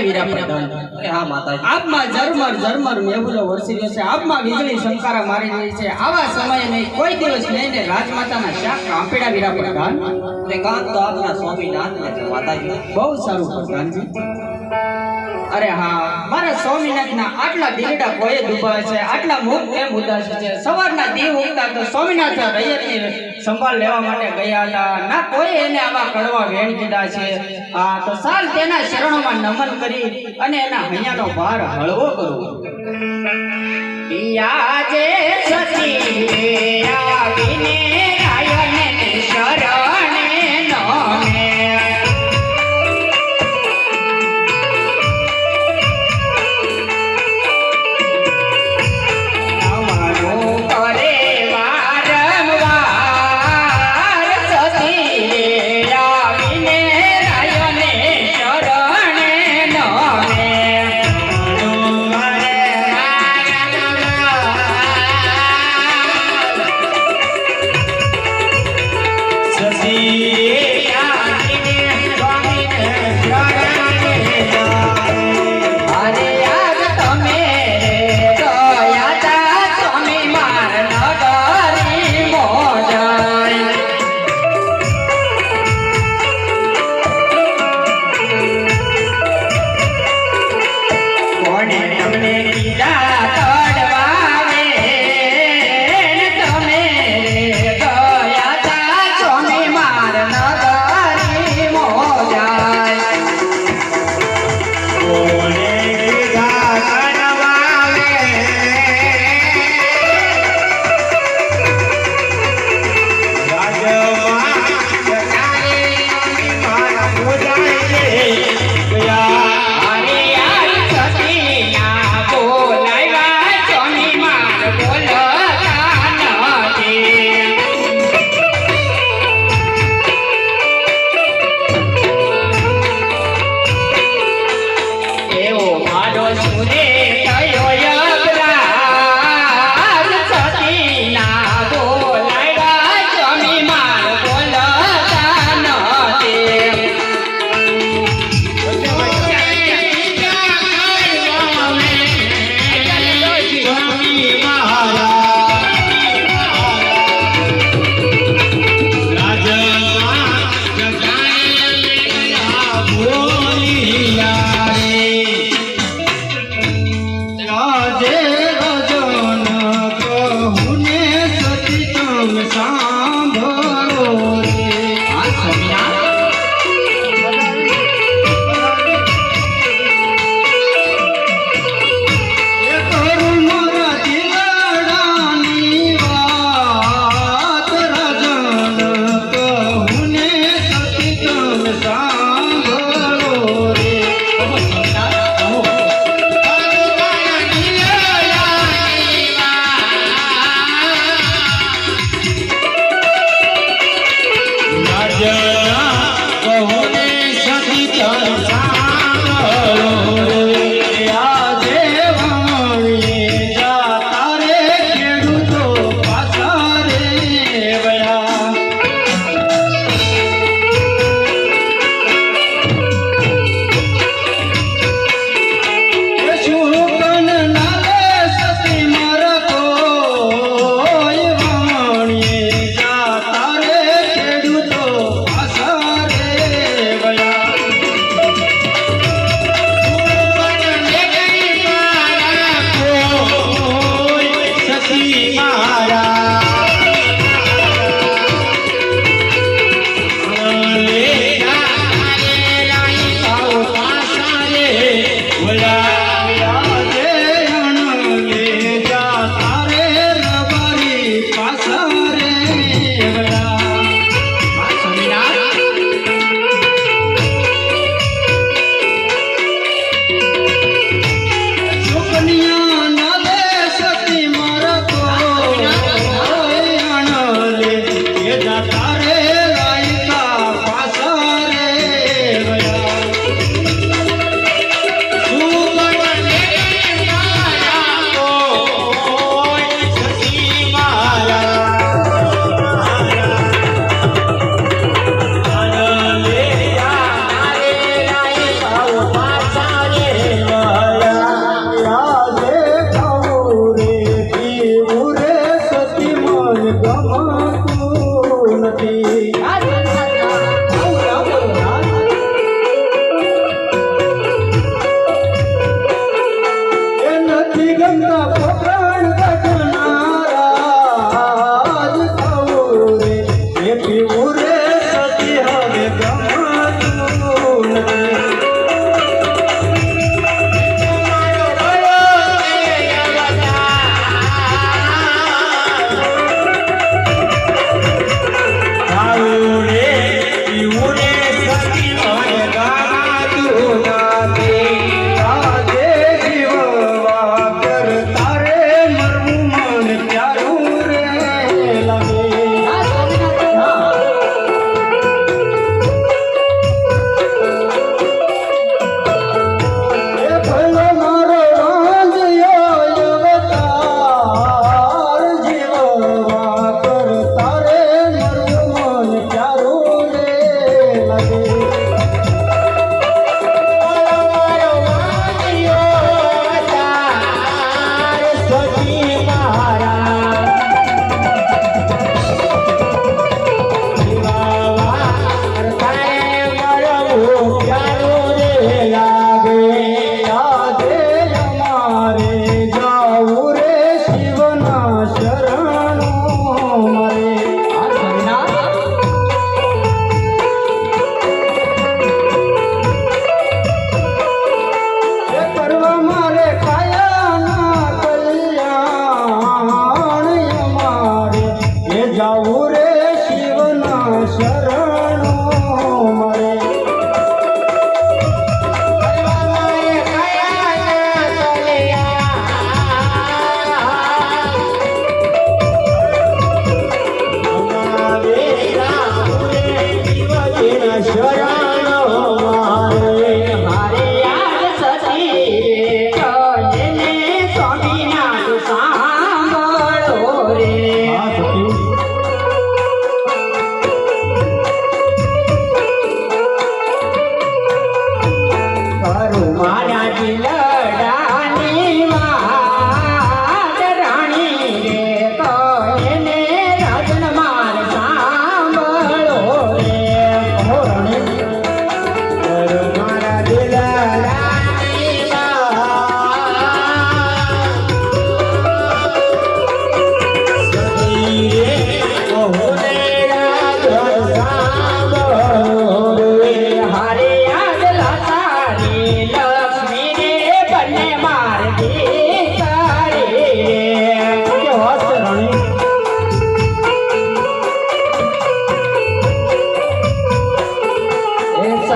વીરા પ્રધાન. અરે હા માતાજી. આપમાં ઝરમર ઝરમર મેહુલો વરસી રહ્યો છે. આપમાં વીજળી શંકારા મારી રહી છે. આવા સમયે નહીં કોઈ દિવસ લઈને રાજમાતાના શાક કાંપેડા વીરા પ્રધાન. કાંત તો આપના સ્વામીનાથ ને માતાજી બહુ સારું પ્રધાનજી. અરે હા, મારા સ્વામિનાથના આટલા દિલડા કોઈ દુભાવે છે, આટલા મુખ કેમ ઉદાસ છે? સવારના દીવ ઉગતા તો સ્વામિનાથ રૈયતની સંભાળ લેવા માટે ગયા હતા. ના કોઈ એને આવા કડવા વેણ કીધા છે. આ તો સાલ તેના શરણોમાં નમન કરી અને એના હૈયાનો ભાર હળવો કરવો પિયા જે સતી આવીને રાયને શરણે નથી ગમતા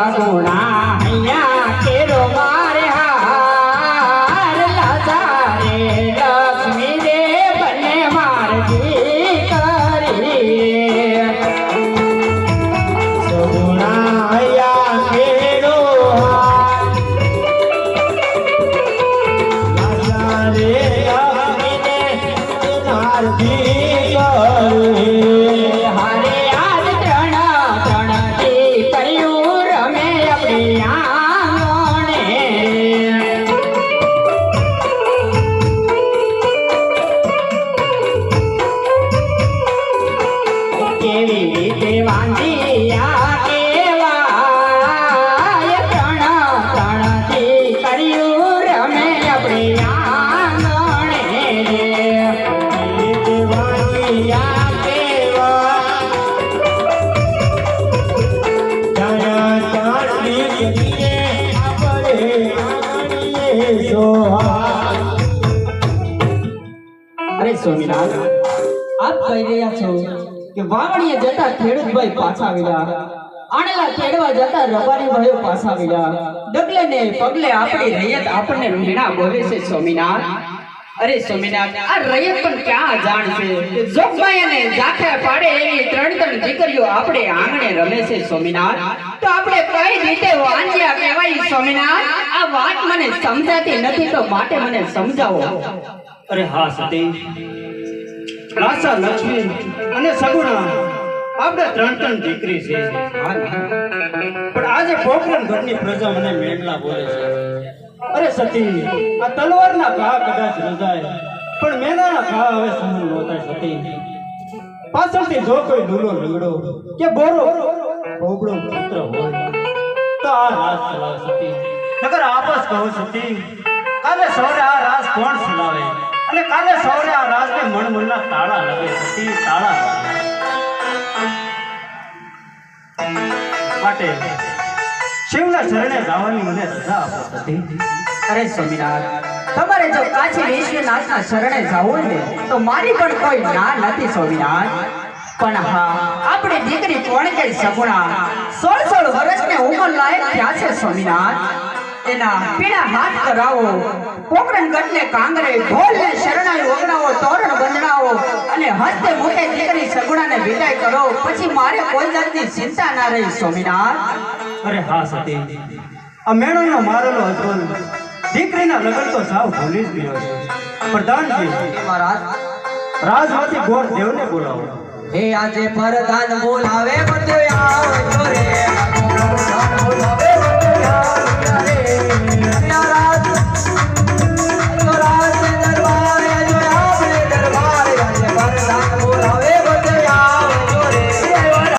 Saguna. રહ્યા છો કે વાવણીએ જતા ખેડૂતભાઈ પાછા આવ્યા. આણેલા ખેડવા જતા રબારી ભાઈઓ પાછા આવ્યા. ડગલે ને પગલે આપણી રૈયત આપણને રૂંઢણા બોલે છે સ્વામિનાથ. અરે સ્વામિનાથ, આ રૈયત પણ ક્યાં કે જોગમાઈ અને ઝાંખે પાડે એવી ત્રણ ત્રણ દીકરીઓ આપણે આંગણે રમે છે સ્વામિનાથ. તો આપણે કઈ રીતે વાંચ્યા કહેવાય સ્વામિનાથ? આ વાત મને સમજાતી નથી, તો માટે મને સમજાવો. અરે હા, સતી. રાસા, લક્ષ્મી અને સગુણા. આપણે ત્રણ ત્રણ દીકરી છે. પણ આજે પોકરણ ઘરની પ્રજા મને મેઘલા બોલે છે. અરે સતી, આ તલવારના ઘા કદાચ રજાય. પણ મેનાના ઘા હવે સમૂહ નો સતી. પાછળથી જો કોઈ લૂલો લંગડો કે બોરો, બોબડો પુત્ર હોય, તો આ રાસ ચલાવ સતી. નકર આપસ કહો, સતી. કાલે સવારે આ રાસ કોણ ચલાવે અને કાલે સવારે આ રાજને મણમણના તાળા લગે સતી તાળા માટે શિવના શરણે જવાની મને રજા આપો સતી. અરે સ્વામિનારાયણ, તમારે જો કાશી વિશ્વનાથના શરણે જવું ને, તો મારી પણ કોઈ ના નથી સ્વામિનાથ પણ હા, આપણી દીકરી કોણ કે સગુણા? સોળ સોળ વર્ષને ઉંમર લાયક થયા છે સ્વામિનાથ એના પીળા હાથ કરાવો પોકરણ ગઢને કાંગરે ઢોલને શરણાઈ ઓગણાવો તોરણ બંધડાવો અને હસ્તે મુખે દીકરી સગુણાને વિદાય કરો. પછી મારે કોઈ જાતની ચિંતા ના રહી સ્વામિનાથ અરે હા સતી. આ મેળોનો મારેલો અજવલ દીકરીના લગ્ન તો સાવ ભૂલી જ ગયો છે. પ્રધાનજી મહારાજ રાજમાંથી ગોર દેવને બોલાવો. હે આજે પરદાન બોલાવે બધું આવ રે. બોલાવે બધું આવજો રે. રાત